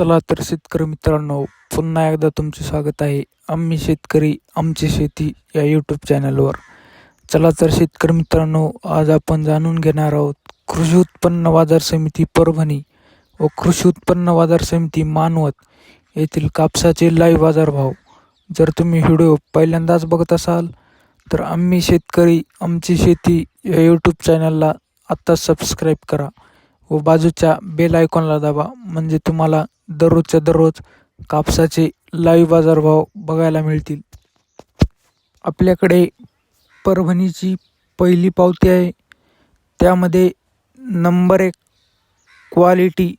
चला तर शेतकरी मित्रांनो पुन्हा एकदा तुमचे स्वागत आहे आम्ही शेतकरी आमची शेती या यूट्यूब चॅनलवर चला तर शेतकरी मित्रांनो आज आपण जाणून घेणार आहोत कृषी उत्पन्न बाजार समिती परभणी व कृषी उत्पन्न बाजार समिती मानवत येथील कापसाचे लाईव्ह बाजारभाव. जर तुम्ही व्हिडिओ पहिल्यांदाच बघत असाल तर आम्ही शेतकरी आमची शेती या यूट्यूब चॅनलला आत्ता सबस्क्राईब करा व बाजूच्या बेल आयकॉनला दाबा म्हणजे तुम्हाला दररोजच्या दररोज कापसाचे लाईव्ह बाजारभाव बघायला मिळतील. आपल्याकडे परभणीची पहिली पावती आहे. त्यामध्ये नंबर एक क्वालिटी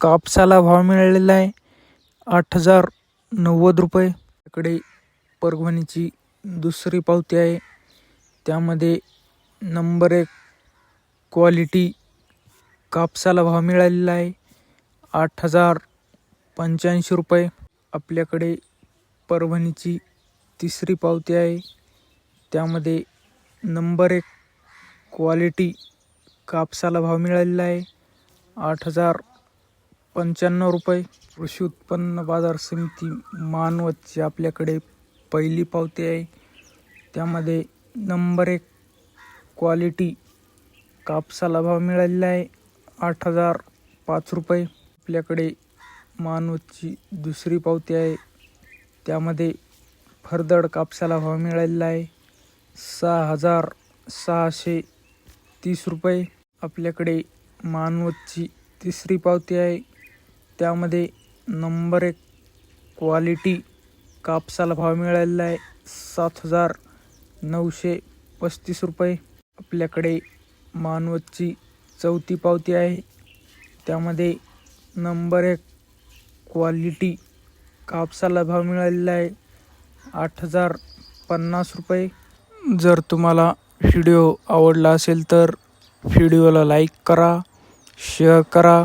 कापसाला भाव मिळालेला आहे. आठ हजार नव्वद रुपये. इकडे परभणीची दुसरी पावती आहे. त्यामध्ये नंबर एक क्वालिटी कापसाला भाव मिळालेला आहे. आठ हजार पंच्याऐंशी रुपये आपल्याकडे परभणीची तिसरी पावती आहे. त्यामध्ये नंबर एक क्वालिटी कापसाला भाव मिळालेला आहे. आठ हजार पंच्याण्णव रुपये कृषी उत्पन्न बाजार समिती मानवतची आपल्याकडे पहिली पावती आहे. त्यामध्ये नंबर एक क्वालिटी कापसाला भाव मिळालेला आहे. आठ हजार पाच रुपये आपल्याकडे मानवतची दुसरी पावती आहे. त्यामध्ये फरदड कापसाला भाव मिळालेला आहे. सहा हजार सहाशे तीस रुपये आपल्याकडे मानवतची तिसरी पावती आहे. त्यामध्ये नंबर एक क्वालिटी कापसाला भाव मिळालेला आहे. सात हजार नऊशे पस्तीस रुपये आपल्याकडे मानवतची चौथी पावती आहे. त्यामध्ये नंबर एक क्वालिटी कापसाला भाव मिळालेला आहे. आठ हजार पन्नास रुपये. जर तुम्हाला व्हिडिओ आवडला असेल तर व्हिडिओला लाईक करा शेअर करा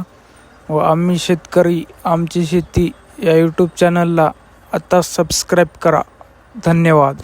व आम्ही शेतकरी आमची शेती या यूट्यूब चॅनलला आता सबस्क्राईब करा. धन्यवाद.